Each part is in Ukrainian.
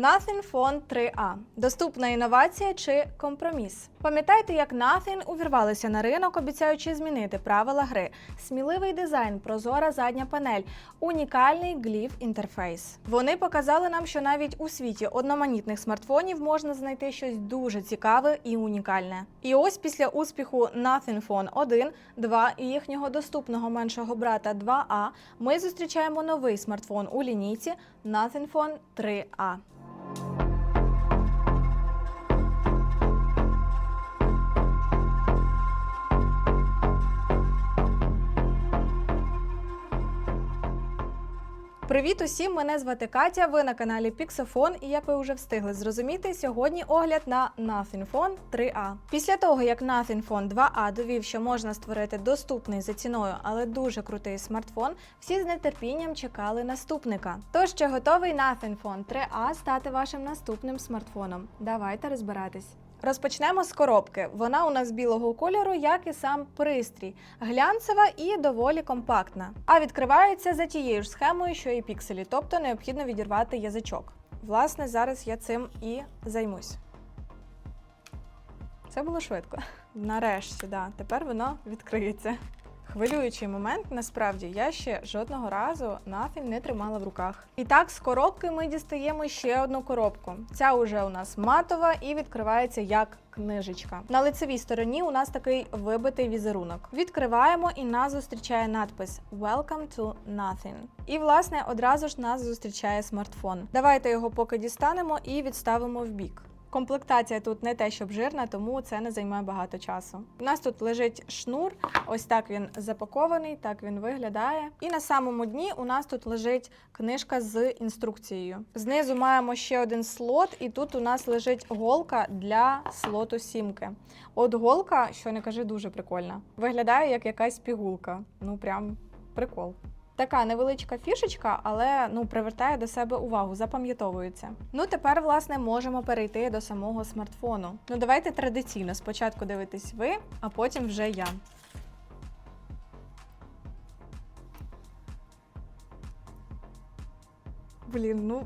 Nothing Phone 3A доступна інновація чи компроміс. Пам'ятаєте, як Nothing увірвалися на ринок, обіцяючи змінити правила гри. Сміливий дизайн, прозора задня панель, унікальний гліф інтерфейс. Вони показали нам, що навіть у світі одноманітних смартфонів можна знайти щось дуже цікаве і унікальне. І ось після успіху Nothing Phone 1, 2 і їхнього доступного меншого брата 2A ми зустрічаємо новий смартфон у лінійці Nothing Phone 3A. Привіт усім! Мене звати Катя. Ви на каналі Pixofon, і як ви вже встигли зрозуміти, сьогодні огляд на Nothing Phone 3A. Після того, як Nothing Phone 2A довів, що можна створити доступний за ціною, але дуже крутий смартфон, всі з нетерпінням чекали наступника. Тож чи готовий Nothing Phone 3A стати вашим наступним смартфоном? Давайте розбиратись. Розпочнемо з коробки. Вона у нас білого кольору, як і сам пристрій, глянцева і доволі компактна. А відкривається за тією ж схемою, що і пікселі, тобто необхідно відірвати язичок. Власне, зараз я цим і займусь. Це було швидко. Нарешті, да. Тепер воно відкриється. Хвилюючий момент, насправді, я ще жодного разу Nothing не тримала в руках. І так, з коробки ми дістаємо ще одну коробку. Ця уже у нас матова і відкривається як книжечка. На лицевій стороні у нас такий вибитий візерунок. Відкриваємо і нас зустрічає надпис Welcome to Nothing. І, власне, одразу ж нас зустрічає смартфон. Давайте його поки дістанемо і відставимо в бік. Комплектація тут не те, щоб жирна, тому це не займає багато часу. У нас тут лежить шнур, ось так він запакований, так він виглядає. І на самому дні у нас тут лежить книжка з інструкцією. Знизу маємо ще один слот, і тут у нас лежить голка для слоту сімки. От голка, що не кажи, дуже прикольна. Виглядає як якась пігулка. Ну прям прикол. Така невеличка фішечка, але ну привертає до себе увагу, запам'ятовується. Ну тепер, власне, можемо перейти до самого смартфону. Ну давайте традиційно спочатку дивитесь ви, а потім вже я. Блін, ну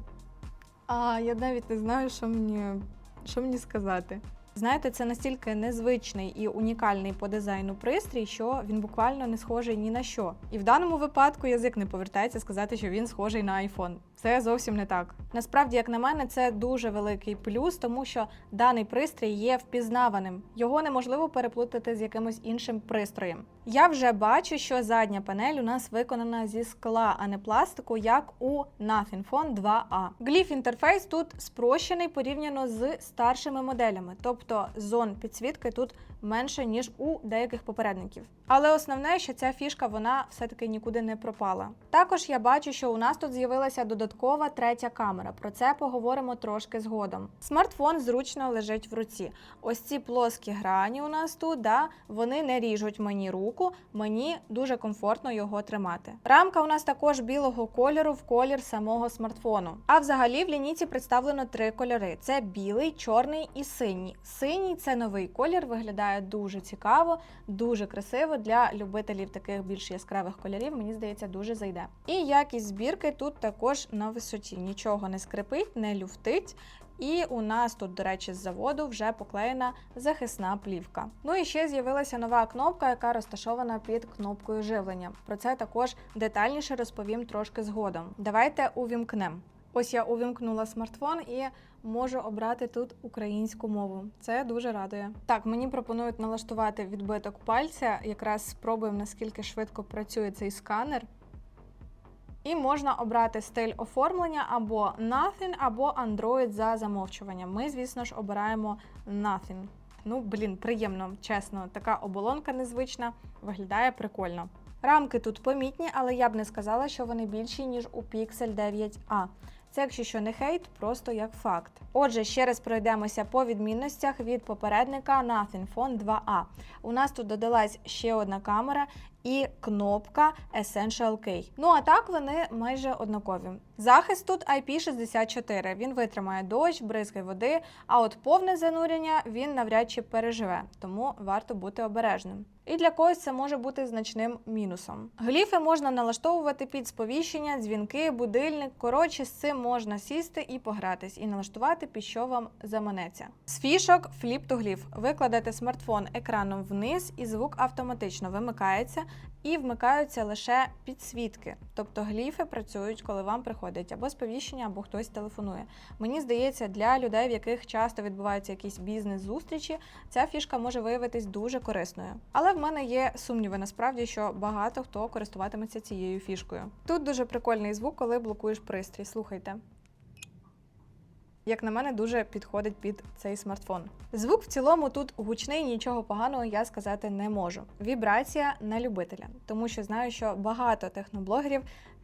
а я навіть не знаю, що мені, що мені сказати. Знаєте, це настільки незвичний і унікальний по дизайну пристрій, що він буквально не схожий ні на що. І в даному випадку язик не повертається сказати, що він схожий на iPhone. Це зовсім не так. Насправді, як на мене, це дуже великий плюс, тому що даний пристрій є впізнаваним. Його неможливо переплутати з якимось іншим пристроєм. Я вже бачу, що задня панель у нас виконана зі скла, а не пластику, як у Nothing Phone 2A. Гліф інтерфейс тут спрощений порівняно з старшими моделями, тобто зон підсвітки тут менше ніж у деяких попередників. Але основне, що ця фішка вона все-таки нікуди не пропала. Також я бачу, що у нас тут з'явилася додаткова третя камера. Про це поговоримо трошки згодом. Смартфон зручно лежить в руці. Ось ці плоскі грані у нас тут, да, вони не ріжуть мені руку, мені дуже комфортно його тримати. Рамка у нас також білого кольору в колір самого смартфону. А взагалі в лінійці представлено три кольори: це білий, чорний і синій. Синій це новий колір, виглядає дуже цікаво, дуже красиво для любителів таких більш яскравих кольорів. Мені здається, дуже зайде. І якість збірки тут також на висоті. Нічого не скрипить, не люфтить. І у нас тут, до речі, з заводу вже поклеєна захисна плівка. Ну і ще з'явилася нова кнопка, яка розташована під кнопкою живлення. Про це також детальніше розповім трошки згодом. Давайте увімкнемо. Ось я увімкнула смартфон і можу обрати тут українську мову. Це дуже радує. Так, мені пропонують налаштувати відбиток пальця. Якраз спробуємо наскільки швидко працює цей сканер. І можна обрати стиль оформлення або Nothing, або Android за замовчуванням. Ми, звісно ж, обираємо Nothing. Ну, блін, приємно, чесно, така оболонка незвична, виглядає прикольно. Рамки тут помітні, але я б не сказала, що вони більші, ніж у Pixel 9a. Це, якщо що не хейт, просто як факт. Отже, ще раз пройдемося по відмінностях від попередника Nothing Phone 2A. У нас тут додалась ще одна камера, і кнопка Essential Key. Ну а так вони майже однакові. Захист тут IP64. Він витримає дощ, бризки води, а от повне занурення він навряд чи переживе, тому варто бути обережним. І для когось це може бути значним мінусом. Гліфи можна налаштовувати під сповіщення, дзвінки, будильник. Коротше, з цим можна сісти і погратись, і налаштувати, під що вам заманеться. З фішок to Glyph. Ви смартфон екраном вниз, і звук автоматично вимикається. І вмикаються лише підсвітки, тобто гліфи працюють, коли вам приходить або сповіщення, або хтось телефонує. Мені здається, для людей, в яких часто відбуваються якісь бізнес-зустрічі, ця фішка може виявитись дуже корисною. Але в мене є сумніви насправді, що багато хто користуватиметься цією фішкою. Тут дуже прикольний звук, коли блокуєш пристрій. Слухайте. Як на мене, дуже підходить під цей смартфон. Звук в цілому тут гучний, нічого поганого я сказати не можу. Вібрація на любителя, тому що знаю, що багато техноблогерів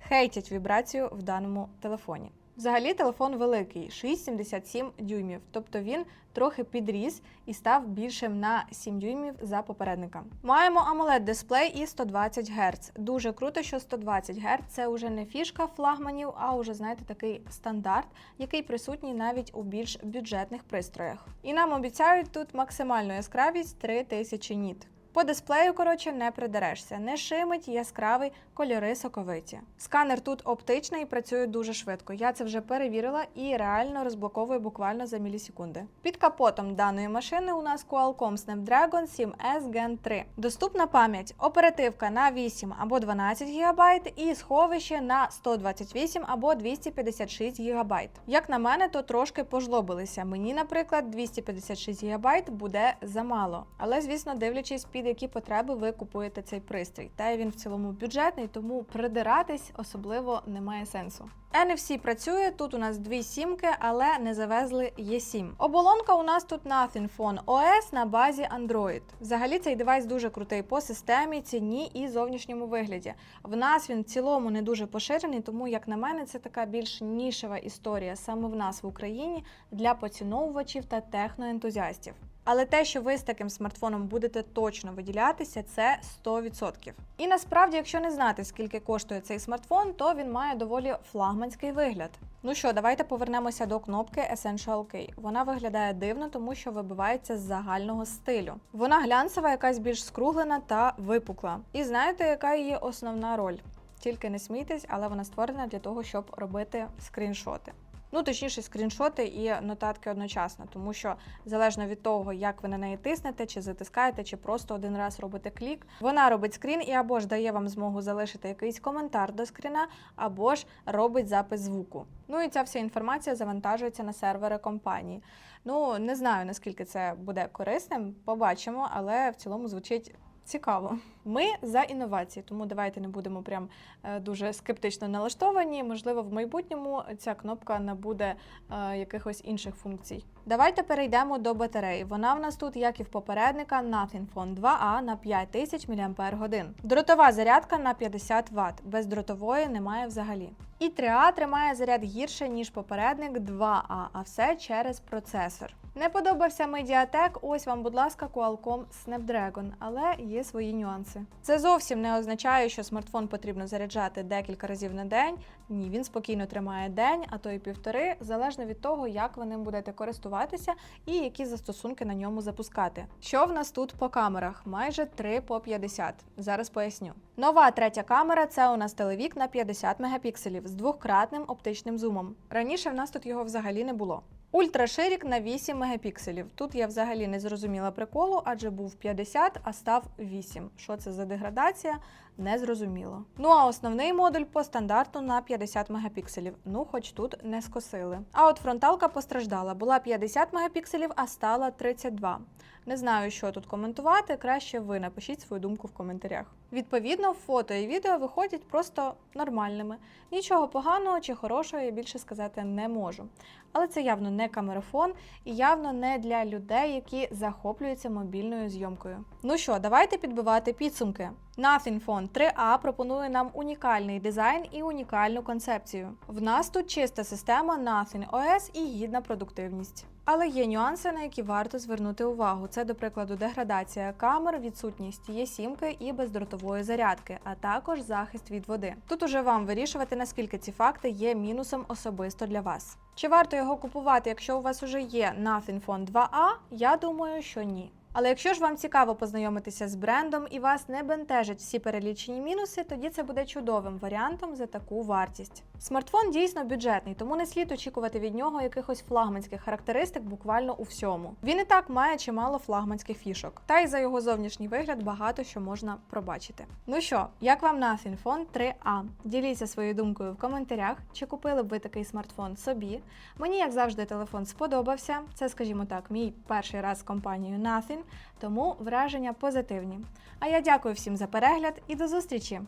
хейтять вібрацію в даному телефоні. Взагалі телефон великий 6,77 дюймів, тобто він трохи підріс і став більшим на 7 дюймів за попередника. Маємо amoled дисплей і 120 Гц. Дуже круто, що 120 Гц це вже не фішка флагманів, а вже знаєте такий стандарт, який присутній навіть у більш бюджетних пристроях. І нам обіцяють тут максимальну яскравість 3000 ніт. По дисплею, коротше, не придерешся, не шимить, яскравий, кольори соковиті. Сканер тут оптичний і працює дуже швидко. Я це вже перевірила і реально розблоковує буквально за мілісекунди. Під капотом даної машини у нас Qualcomm Snapdragon 7S Gen 3. Доступна пам'ять, оперативка на 8 або 12 ГБ і сховище на 128 або 256 ГБ. Як на мене, то трошки пожлобилися. Мені, наприклад, 256 ГБ буде замало. Але, звісно, дивлячись під які потреби ви купуєте цей пристрій. Та й він в цілому бюджетний, тому придиратись особливо немає сенсу. NFC працює, тут у нас дві сімки, але не завезли E7. Оболонка у нас тут Nothing Phone OS на базі Android. Взагалі цей девайс дуже крутий по системі, ціні і зовнішньому вигляді. В нас він в цілому не дуже поширений, тому, як на мене, це така більш нішева історія саме в нас в Україні для поціновувачів та техноентузіастів. Але те, що ви з таким смартфоном будете точно виділятися, це 100%. І насправді, якщо не знати, скільки коштує цей смартфон, то він має доволі флагманський вигляд. Ну що, давайте повернемося до кнопки Essential Key. Вона виглядає дивно, тому що вибивається з загального стилю. Вона глянцева, якась більш скруглена та випукла. І знаєте, яка її основна роль? Тільки не смійтесь, але вона створена для того, щоб робити скріншоти. Ну, точніше, скріншоти і нотатки одночасно, тому що залежно від того, як ви на неї тиснете, чи затискаєте, чи просто один раз робите клік, вона робить скрін і або ж дає вам змогу залишити якийсь коментар до скріна, або ж робить запис звуку. Ну і ця вся інформація завантажується на сервери компанії. Ну не знаю наскільки це буде корисним, побачимо, але в цілому звучить. Цікаво. Ми за інновації, тому давайте не будемо прям е, дуже скептично налаштовані. Можливо, в майбутньому ця кнопка набуде е, якихось інших функцій. Давайте перейдемо до батареї. Вона в нас тут, як і в попередника, Nothing Phone 2A на 5000 мАч. Дротова зарядка на 50 Вт. Бездротової немає взагалі. І 3А тримає заряд гірше, ніж попередник 2А, а все через процесор. Не подобався Mediatek, ось вам, будь ласка, Qualcomm Snapdragon, але є свої нюанси. Це зовсім не означає, що смартфон потрібно заряджати декілька разів на день. Ні, він спокійно тримає день, а то й півтори, залежно від того, як ви ним будете користуватися і які застосунки на ньому запускати. Що в нас тут по камерах? Майже 3 по 50. Зараз поясню. Нова третя камера це у нас телевік на 50 мегапікселів з двократним оптичним зумом. Раніше в нас тут його взагалі не було. Ультраширік на 8 мегапікселів. Тут я взагалі не зрозуміла приколу, адже був 50, а став 8. Що це за деградація? Не зрозуміло. Ну а основний модуль по стандарту на 50 мегапікселів. Ну, хоч тут не скосили. А от фронталка постраждала. Була 50 мегапікселів, а стала 32. Не знаю, що тут коментувати. Краще ви напишіть свою думку в коментарях. Відповідно, фото і відео виходять просто нормальними. Нічого поганого чи хорошого я більше сказати не можу. Але це явно не камерафон і явно не для людей, які захоплюються мобільною зйомкою. Ну що, давайте підбивати підсумки. Nothing Phone 3A пропонує нам унікальний дизайн і унікальну концепцію. В нас тут чиста система Nothing OS і гідна продуктивність. Але є нюанси, на які варто звернути увагу. Це, до прикладу, деградація камер, відсутність є сімки і бездротової зарядки, а також захист від води. Тут уже вам вирішувати, наскільки ці факти є мінусом особисто для вас. Чи варто його купувати, якщо у вас уже є Nothing Phone 2A? Я думаю, що ні. Але якщо ж вам цікаво познайомитися з брендом і вас не бентежать всі перелічені мінуси, тоді це буде чудовим варіантом за таку вартість. Смартфон дійсно бюджетний, тому не слід очікувати від нього якихось флагманських характеристик буквально у всьому. Він і так має чимало флагманських фішок, та й за його зовнішній вигляд багато що можна пробачити. Ну що, як вам Nothing Phone 3A? Діліться своєю думкою в коментарях, чи купили б ви такий смартфон собі. Мені, як завжди, телефон сподобався. Це, скажімо так, мій перший раз з компанією Nothing, тому враження позитивні. А я дякую всім за перегляд і до зустрічі!